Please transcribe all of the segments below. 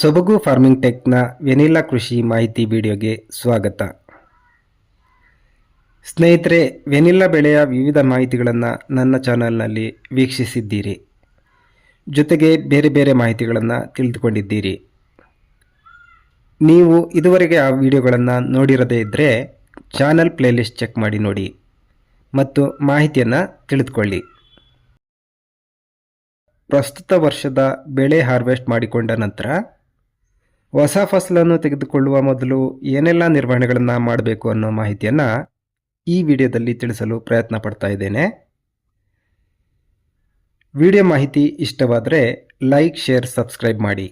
ಸೊಬಗು farming ಟೆಕ್ನ vanilla ಕೃಷಿ ಮಾಹಿತಿ ವಿಡಿಯೋಗೆ ಸ್ವಾಗತ. ಸ್ನೇಹಿತರೆ, ವೆನಿಲ್ಲಾ ಬೆಳೆಯ ವಿವಿಧ ಮಾಹಿತಿಗಳನ್ನು ನನ್ನ ಚಾನಲ್ನಲ್ಲಿ ವೀಕ್ಷಿಸಿದ್ದೀರಿ. ಜೊತೆಗೆ ಬೇರೆ ಬೇರೆ ಮಾಹಿತಿಗಳನ್ನು ತಿಳಿದುಕೊಂಡಿದ್ದೀರಿ. ನೀವು ಇದುವರೆಗೆ ಆ ವಿಡಿಯೋಗಳನ್ನು ನೋಡಿರದೇ ಇದ್ದರೆ ಚಾನಲ್ ಪ್ಲೇಲಿಸ್ಟ್ ಚೆಕ್ ಮಾಡಿ ನೋಡಿ ಮತ್ತು ಮಾಹಿತಿಯನ್ನು ತಿಳಿದುಕೊಳ್ಳಿ. ಪ್ರಸ್ತುತ ವರ್ಷದ ಬೆಳೆ ಹಾರ್ವೆಸ್ಟ್ ಮಾಡಿಕೊಂಡ ನಂತರ ಹೊಸ ಫಸಲನ್ನು ತೆಗೆದುಕೊಳ್ಳುವ ಮೊದಲು ಏನೆಲ್ಲ ನಿರ್ವಹಣೆಗಳನ್ನು ಮಾಡಬೇಕು ಅನ್ನೋ ಮಾಹಿತಿಯನ್ನು ಈ ವಿಡಿಯೋದಲ್ಲಿ ತಿಳಿಸಲು ಪ್ರಯತ್ನ ಪಡ್ತಾ ಇದ್ದೇನೆ. ವಿಡಿಯೋ ಮಾಹಿತಿ ಇಷ್ಟವಾದರೆ ಲೈಕ್, ಶೇರ್, ಸಬ್ಸ್ಕ್ರೈಬ್ ಮಾಡಿ.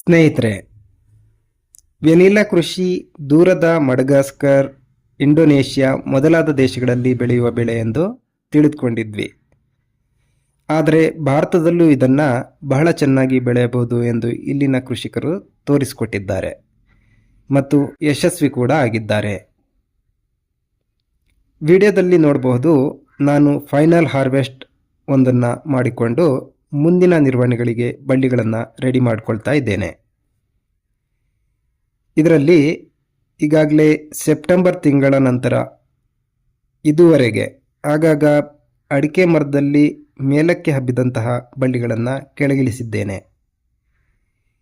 ಸ್ನೇಹಿತರೆ ವೆನಿಲಾ ಕೃಷಿ ದೂರದ ಮಡಗಾಸ್ಕರ್, ಇಂಡೋನೇಷ್ಯಾ ಮೊದಲಾದ ದೇಶಗಳಲ್ಲಿ ಬೆಳೆಯುವ ಬೆಳೆ ಎಂದು ತಿಳಿದುಕೊಂಡಿದ್ವಿ. ಆದರೆ ಭಾರತದಲ್ಲೂ ಇದನ್ನು ಬಹಳ ಚೆನ್ನಾಗಿ ಬೆಳೆಯಬಹುದು ಎಂದು ಇಲ್ಲಿನ ಕೃಷಿಕರು ತೋರಿಸಿಕೊಟ್ಟಿದ್ದಾರೆ ಮತ್ತು ಯಶಸ್ವಿ ಕೂಡ ಆಗಿದ್ದಾರೆ. ವಿಡಿಯೋದಲ್ಲಿ ನೋಡಬಹುದು, ನಾನು ಫೈನಲ್ ಹಾರ್ವೆಸ್ಟ್ ಒಂದನ್ನು ಮಾಡಿಕೊಂಡು ಮುಂದಿನ ನಿರ್ವಹಣೆಗಳಿಗೆ ಬಳ್ಳಿಗಳನ್ನು ರೆಡಿ ಮಾಡಿಕೊಳ್ತಾ ಇದ್ದೇನೆ. ಇದರಲ್ಲಿ ಈಗಾಗಲೇ ಸೆಪ್ಟೆಂಬರ್ ತಿಂಗಳ ನಂತರ, ಇದುವರೆಗೆ, ಆಗಾಗ ಅಡಿಕೆ ಮರದಲ್ಲಿ ಮೇಲಕ್ಕೆ ಹಬ್ಬಿದಂತಹ ಬಳ್ಳಿಗಳನ್ನು ಕೆಳಗಿಳಿಸಿದ್ದೇನೆ.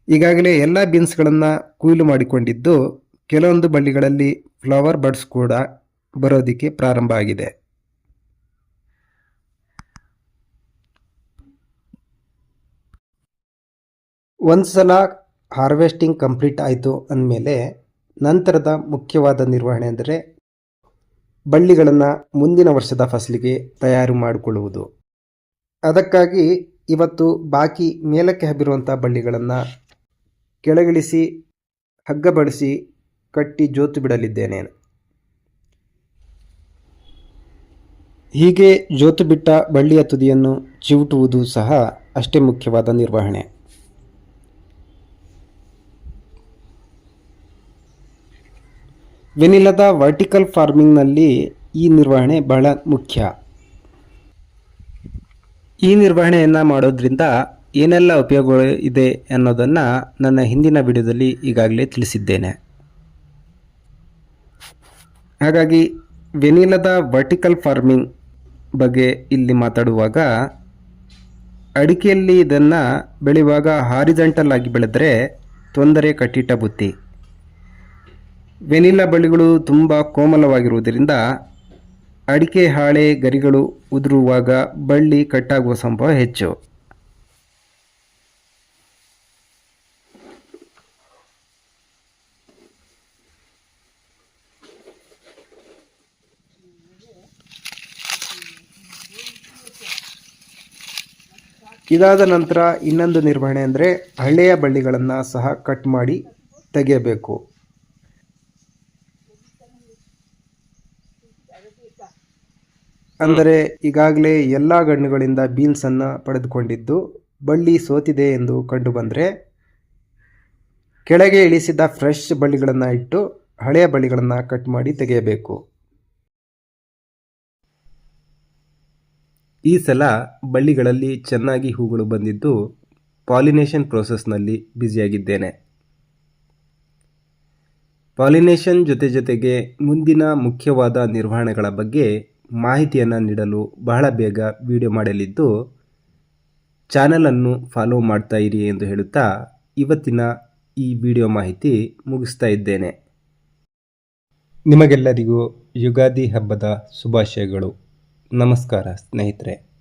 ಈಗಾಗಲೇ ಎಲ್ಲ ಬೀನ್ಸ್ಗಳನ್ನು ಕೊಯ್ಲು ಮಾಡಿಕೊಂಡಿದ್ದು ಕೆಲವೊಂದು ಬಳ್ಳಿಗಳಲ್ಲಿ ಫ್ಲವರ್ ಬಡ್ಸ್ ಕೂಡ ಬರೋದಕ್ಕೆ ಪ್ರಾರಂಭ ಆಗಿದೆ. ಒಂದು ಸಲ ಹಾರ್ವೆಸ್ಟಿಂಗ್ ಕಂಪ್ಲೀಟ್ ಆಯಿತು ಅಂದಮೇಲೆ ನಂತರದ ಮುಖ್ಯವಾದ ನಿರ್ವಹಣೆ ಅಂದರೆ ಬಳ್ಳಿಗಳನ್ನು ಮುಂದಿನ ವರ್ಷದ ಫಸಲಿಗೆ ತಯಾರು ಮಾಡಿಕೊಳ್ಳುವುದು. ಅದಕ್ಕಾಗಿ ಇವತ್ತು ಬಾಕಿ ಮೇಲಕ್ಕೆ ಹಬ್ಬಿರುವಂಥ ಬಳ್ಳಿಗಳನ್ನು ಕೆಳಗಿಳಿಸಿ ಹಗ್ಗ ಬಡಿಸಿ ಕಟ್ಟಿ ಜೋತು ಬಿಡಲಿದ್ದೇನೆ. ಹೀಗೆ ಜೋತು ಬಿಟ್ಟ ಬಳ್ಳಿಯ ತುದಿಯನ್ನು ಚಿವುಟುವುದು ಸಹ ಅಷ್ಟೇ ಮುಖ್ಯವಾದ ನಿರ್ವಹಣೆ. ವೆನಿಲದ ವರ್ಟಿಕಲ್ ಫಾರ್ಮಿಂಗ್ನಲ್ಲಿ ಈ ನಿರ್ವಹಣೆ ಬಹಳ ಮುಖ್ಯ. ಈ ನಿರ್ವಹಣೆಯನ್ನು ಮಾಡೋದ್ರಿಂದ ಏನೆಲ್ಲ ಉಪಯೋಗಗಳು ಇದೆ ಅನ್ನೋದನ್ನು ನನ್ನ ಹಿಂದಿನ ವಿಡಿಯೋದಲ್ಲಿ ಈಗಾಗಲೇ ತಿಳಿಸಿದ್ದೇನೆ. ಹಾಗಾಗಿ ವೆನಿಲದ ವರ್ಟಿಕಲ್ ಫಾರ್ಮಿಂಗ್ ಬಗ್ಗೆ ಇಲ್ಲಿ ಮಾತಾಡುವಾಗ ಅಡಿಕೆಯಲ್ಲಿ ಇದನ್ನು ಬೆಳೆಯುವಾಗ ಹಾರಿಜೆಂಟಲ್ ಆಗಿ ಬೆಳೆದರೆ ತೊಂದರೆ ಕಟ್ಟಿಟ್ಟ ಬುತ್ತಿ. ವೆನಿಲಾ ಬಳ್ಳಿಗಳು ತುಂಬ ಕೋಮಲವಾಗಿರುವುದರಿಂದ ಅಡಿಕೆ, ಹಾಳೆ, ಗರಿಗಳು ಉದುರುವಾಗ ಬಳ್ಳಿ ಕಟ್ಟಾಗುವ ಸಂಭವ ಹೆಚ್ಚು. ಇದಾದ ನಂತರ ಇನ್ನೊಂದು ನಿರ್ವಹಣೆ ಅಂದರೆ ಹಳೆಯ ಬಳ್ಳಿಗಳನ್ನು ಸಹ ಕಟ್ ಮಾಡಿ ತೆಗೆಯಬೇಕು. ಅಂದರೆ ಈಗಾಗಲೇ ಎಲ್ಲ ಗಣ್ಣುಗಳಿಂದ ಬೀನ್ಸನ್ನು ಪಡೆದುಕೊಂಡಿದ್ದು ಬಳ್ಳಿ ಸೋತಿದೆ ಎಂದು ಕಂಡುಬಂದರೆ ಕೆಳಗೆ ಇಳಿಸಿದ ಫ್ರೆಶ್ ಬಳ್ಳಿಗಳನ್ನು ಇಟ್ಟು ಹಳೆಯ ಬಳ್ಳಿಗಳನ್ನು ಕಟ್ ಮಾಡಿ ತೆಗೆಯಬೇಕು. ಈ ಸಲ ಬಳ್ಳಿಗಳಲ್ಲಿ ಚೆನ್ನಾಗಿ ಹೂಗಳು ಬಂದಿದ್ದು ಪಾಲಿನೇಷನ್ ಪ್ರೋಸೆಸ್ನಲ್ಲಿ ಬ್ಯುಸಿಯಾಗಿದ್ದೇನೆ ಪಾಲಿನೇಷನ್ ಜೊತೆ ಜೊತೆಗೆ ಮುಂದಿನ ಮುಖ್ಯವಾದ ನಿರ್ವಹಣೆಗಳ ಬಗ್ಗೆ ಮಾಹಿತಿಯನ್ನು ನೀಡಲು ಬಹಳ ಬೇಗ ವಿಡಿಯೋ ಮಾಡಲಿದ್ದು, ಚಾನಲನ್ನು ಫಾಲೋ ಮಾಡ್ತಾ ಇರಿ ಎಂದು ಹೇಳುತ್ತಾ ಇವತ್ತಿನ ಈ ವಿಡಿಯೋ ಮಾಹಿತಿ ಮುಗಿಸ್ತಾ ಇದ್ದೇನೆ. ನಿಮಗೆಲ್ಲರಿಗೂ ಯುಗಾದಿ ಹಬ್ಬದ ಶುಭಾಶಯಗಳು. ನಮಸ್ಕಾರ ಸ್ನೇಹಿತರೆ.